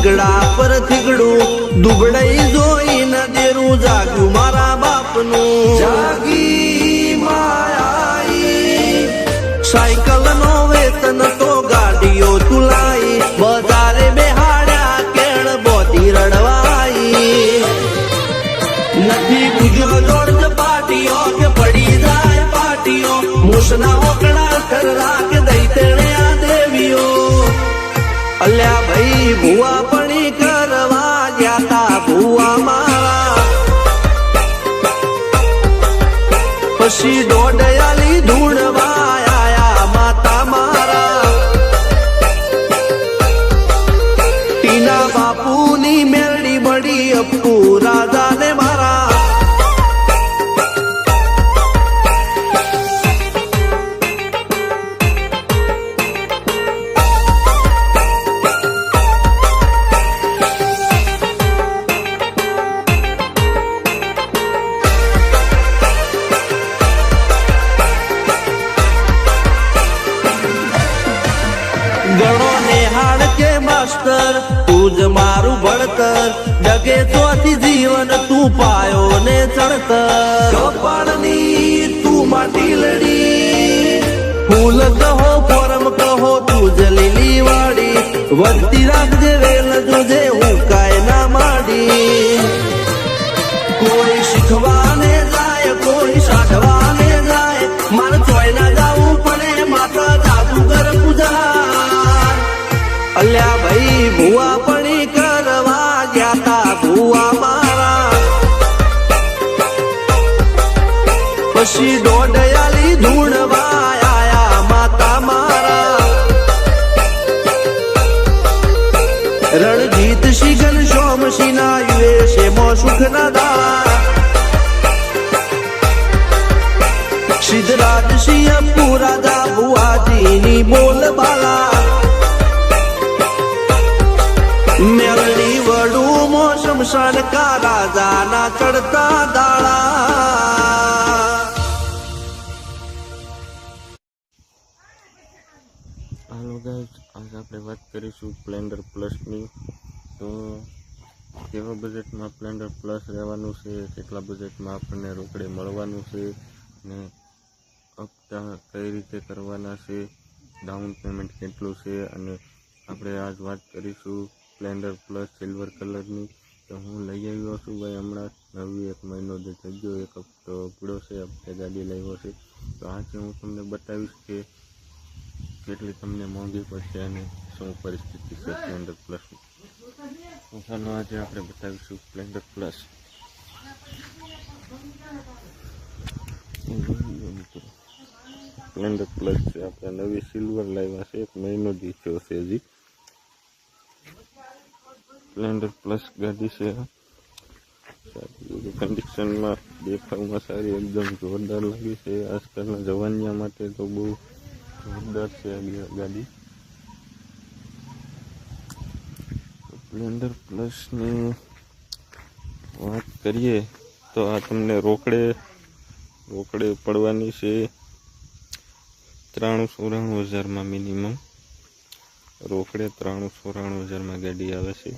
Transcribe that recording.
થેલા પર થીગડું દુબળાઈ જોઈને દેરું જાગ્યું મારા બાપનું. જાગી માયાઈ. સાયકલ નો વેતન તો ગાડીઓ તુલાઈ બજારે બેહાડ્યા કેળ બોધી રડવાઈ. નથી પૂજ્યો જોડ પાટીઓ કે પડી જાય પાટીઓ મુસના ઓકડા કર કે દઈ તેણે અલ્યા ભાઈ, ભુવા પણી કરવા ગયા તા મારા. પછી દોડયાલી ધૂણવા આયા માતા મારા. ટીના બાપુની મેરડી બડી અપ્પુ ગણો નેહાળ કે માસ્ટર તું જ મારું ભણતર. જગે તોથી જીવન તું પાયો ને ચણતર. કપાળની તું માટી લડી. ફૂલ કહો પરમ કહો તું જ લીલી વાડી. વધતી રાખજે વેલ જોજે હું કાય ના માડી. કોઈ શીખવાને જાય કોઈ સાધવાને જાય. મારે ચોય ના જાવું પડે માતા જાદુગર પૂજા. અલ્યા ભાઈ, ભુવા પણી કરવા ગયા તા ભુવા મારા. પછી દોડયાલી ધૂણવા આયા માતા મારા. રણજીત શિગન સોમશી યુએ છે મો સુખ ના દાળા સિદ્ધરાજ સિંહ પુરા પુરાદા ભુવાજીની બોલ બાલા. શમશાન કા રાજાના ચડતા દાળા હાલો ગાઈઝ આજે આપણે વાત કરીશું સ્પ્લેન્ડર પ્લસની તો કેવા બજેટમાં સ્પ્લેન્ડર પ્લસ રહેવાનું છે, કેટલા બજેટમાં આપણને રોકડે મળવાનું છે, ને હપ્તા કઈ રીતે કરવાના છે ડાઉન પેમેન્ટ કેટલું છે, અને આપણે આજ વાત કરીશું સ્પ્લેન્ડર પ્લસ સિલ્વર કલરની તો હું લઈ આવ્યો છું ભાઈ હમણાં. નવી એક મહિનો જે થઈ એક હપ્તો પૂરો છે, હપ્તે ગાડી લાવ્યો છે. તો આજે હું તમને બતાવીશ કે કેટલી તમને મોંઘી પડશે અને શું પરિસ્થિતિ છે સ્પ્લેન્ડર પ્લસની તો ચાલો આજે આપણે બતાવીશું સ્પ્લેન્ડર પ્લસ સ્પ્લેન્ડર પ્લસ છે, આપણે નવી સિલ્વર લાવ્યા છે. એક મહિનો જ છે હજી. સ્પ્લેન્ડર પ્લસ ગાડી છે. કન્ડિશનમાં દેખાવમાં સારી, એકદમ જોરદાર લાગી છે. આજકાલના જવાનિયા માટે તો બહુ જોરદાર છે આ ગાડી. સ્પ્લેન્ડર પ્લસની વાત કરીએ તો આ તમને રોકડે રોકડે પડવાની છે. ત્રાણું, ચોરાણું હજારમાં મિનિમમ રોકડે ત્રાણું ચોરાણું હજારમાં ગાડી આવે છે.